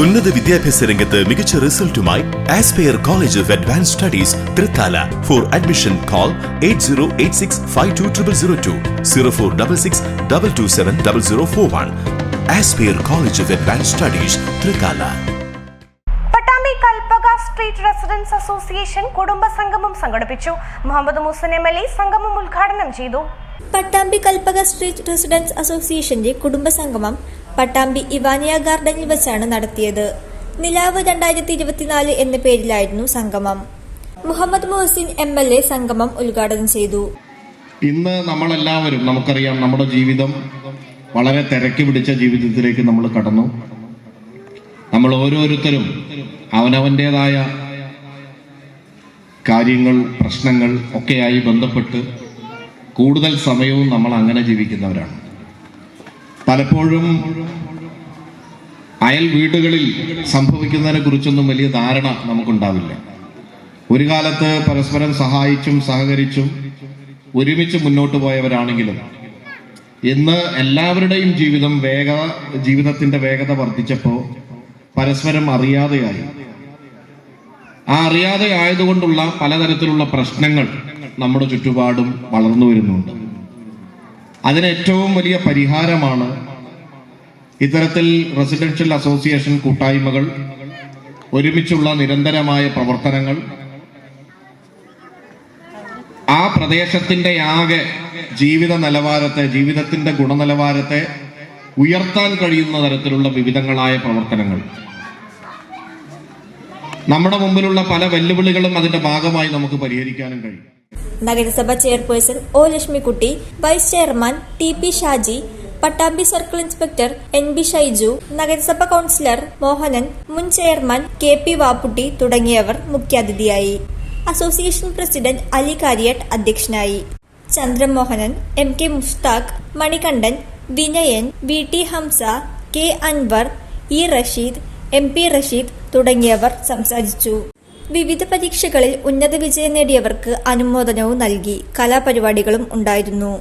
ഉന്നത വിദ്യാഭ്യാസ രംഗത്ത് മികച്ച റിസൾട്ടുമായി aspire college of advance studies Thrithala. For admission call eight zero eight six five two triple zero two zero four double six double two seven double zero four one aspire college of advance studies Thrithala. Pattambi Kalpaka street residence association കുടുംബ സംഗമം സംഘടിപ്പിച്ചു. Muhammad Muhsin M L A സംഗമം ഉദ്ഘാടനം ചെയ്തു. Pattambi Kalpaka street residence അസോസിയേഷന്റെ കുടുംബസംഗമം പട്ടാമ്പി ഇവാനിയ ഗാർഡനിൽ വെച്ചാണ് നടത്തിയത്. നിലാവ് രണ്ടായിരത്തി ഇരുപത്തിനാല് എന്ന പേരിലായിരുന്നു സംഗമം. Muhammad Muhsin M L A സംഗമം ഉദ്ഘാടനം ചെയ്തു. ഇന്ന് നമ്മളെല്ലാവരും നമുക്കറിയാം നമ്മുടെ ജീവിതം വളരെ തിരക്കി പിടിച്ച ജീവിതത്തിലേക്ക് നമ്മൾ കടന്നു. നമ്മൾ ഓരോരുത്തരും അവനവന്റെതായ കാര്യങ്ങൾ പ്രശ്നങ്ങൾ ഒക്കെയായി ബന്ധപ്പെട്ട് കൂടുതൽ സമയവും നമ്മൾ അങ്ങനെ ജീവിക്കുന്നവരാണ്. പലപ്പോഴും അയൽ വീടുകളിൽ സംഭവിക്കുന്നതിനെ കുറിച്ചൊന്നും വലിയ ധാരണ നമുക്കുണ്ടാവില്ല. ഒരു കാലത്ത് പരസ്പരം സഹായിച്ചും സഹകരിച്ചും ഒരുമിച്ച് മുന്നോട്ട് പോയവരാണെങ്കിലും ഇന്ന് എല്ലാവരുടെയും ജീവിതം വേഗ ജീവിതത്തിന്റെ വേഗത വർദ്ധിച്ചപ്പോൾ പരസ്പരം അറിയാതെയായി. ആ അറിയാതെ ആയതുകൊണ്ടുള്ള പലതരത്തിലുള്ള പ്രശ്നങ്ങൾ നമ്മുടെ ചുറ്റുപാടും വളർന്നു വരുന്നുണ്ട്. അതിന് ഏറ്റവും വലിയ പരിഹാരമാണ് ഇത്തരത്തിൽ റെസിഡൻഷ്യൽ അസോസിയേഷൻ കൂട്ടായ്മകൾ ഒരുമിച്ചുള്ള നിരന്തരമായ പ്രവർത്തനങ്ങൾ. ആ പ്രദേശത്തിന്റെ ആകെ ജീവിത നിലവാരത്തെ ജീവിതത്തിന്റെ ഗുണനിലവാരത്തെ ഉയർത്താൻ കഴിയുന്ന തരത്തിലുള്ള വിവിധങ്ങളായ പ്രവർത്തനങ്ങൾ. നമ്മുടെ മുമ്പിലുള്ള പല വെല്ലുവിളികളും അതിന്റെ ഭാഗമായി നമുക്ക് പരിഹരിക്കാനും കഴിയും. നഗരസഭ chairperson O Lakshmikutty vice chairman T P Shaji Pattambi circle inspector N B Shaiju നഗരസഭ കൌൺസിലർ മോഹനൻ മുൻ ചെയർമാൻ കെ പി വാപ്പുട്ടി തുടങ്ങിയവർ മുഖ്യാതിഥിയായി. അസോസിയേഷൻ പ്രസിഡന്റ് അലി കാരിയട്ട് അധ്യക്ഷനായി. Chandramohanan M K Mushtaq Manikandan Vinayan V T Hamza K Anwar E Rasheed M P Rasheed തുടങ്ങിയവർ സംസാരിച്ചു. വിവിധ പരീക്ഷകളിൽ ഉന്നത വിജയം നേടിയവർക്ക് അനുമോദനവും നൽകി കലാപരിപാടികളും ഉണ്ടായിരുന്നു.